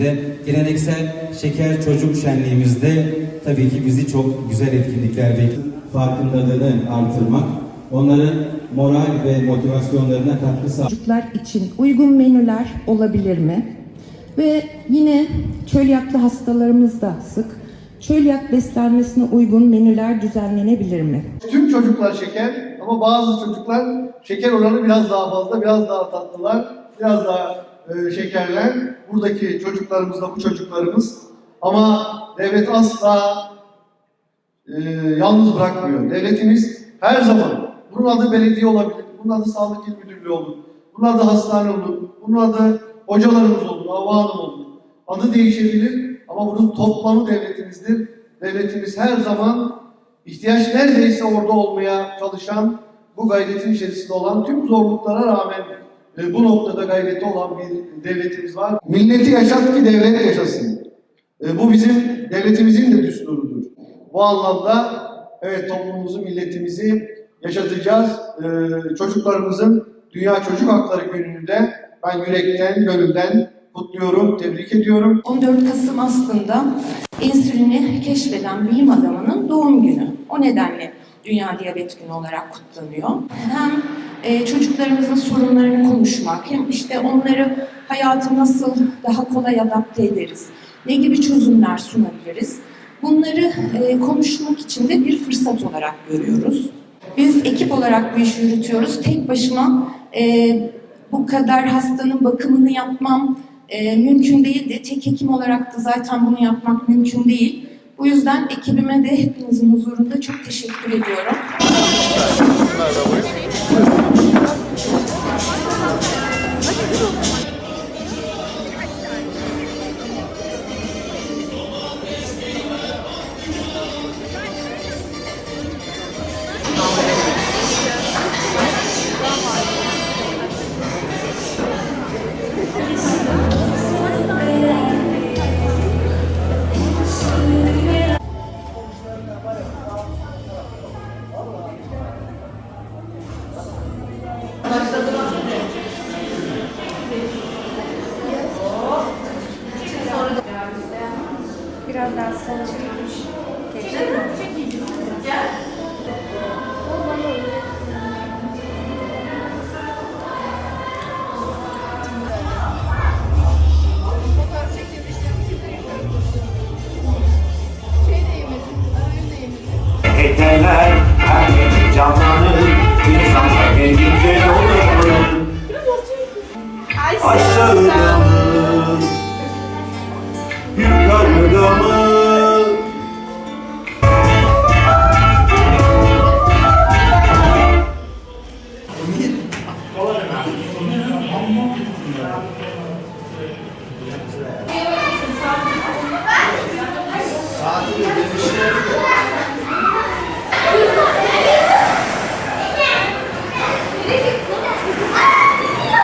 De geleneksel şeker çocuk şenliğimizde tabii ki bizi çok güzel etkinlikler bekliyor. Farkındalığını artırmak, onların moral ve motivasyonlarına katkı sağlamak. Çocuklar için uygun menüler olabilir mi? Ve yine çölyaklı hastalarımız da sık. Çölyak beslenmesine uygun menüler düzenlenebilir mi? Tüm çocuklar şeker ama bazı çocuklar şeker oranı biraz daha fazla, biraz daha tatlılar, biraz daha e, şekerler. Buradaki çocuklarımız da bu çocuklarımız. Ama devlet asla e, yalnız bırakmıyor. Devletimiz her zaman, bunun adı belediye olabilir, bunun adı sağlık il müdürlüğü olur, bunun adı hastane olur, bunun adı hocalarımız olur, hava hanım olur. Adı değişebilir ama bunun toplamı devletimizdir. Devletimiz her zaman ihtiyaç neredeyse orada olmaya çalışan, bu gayretin içerisinde olan tüm zorluklara rağmen bu noktada gayreti olan bir devletimiz var. Milleti yaşat ki devlet yaşasın. Bu bizim devletimizin de düsturudur. Bu anlamda evet toplumumuzu, milletimizi yaşatacağız. E, çocuklarımızın Dünya Çocuk Hakları Günü'nü de ben yürekten, gönülden kutluyorum, tebrik ediyorum. 14 Kasım aslında insülini keşfeden bilim adamının doğum günü. O nedenle Dünya Diyabet Günü olarak kutlanıyor. Hem e, çocuklarımızın sorunlarını konuşmak, hem işte onları hayata nasıl daha kolay adapte ederiz, ne gibi çözümler sunabiliriz, bunları e, konuşmak için de bir fırsat olarak görüyoruz. Biz ekip olarak bu işi yürütüyoruz. Tek başıma e, bu kadar hastanın bakımını yapmam e, mümkün değildi. Tek hekim olarak da zaten bunu yapmak mümkün değil. Bu yüzden ekibime de hepinizin huzurunda çok teşekkür ediyorum. Sola çekilmiş. Geçti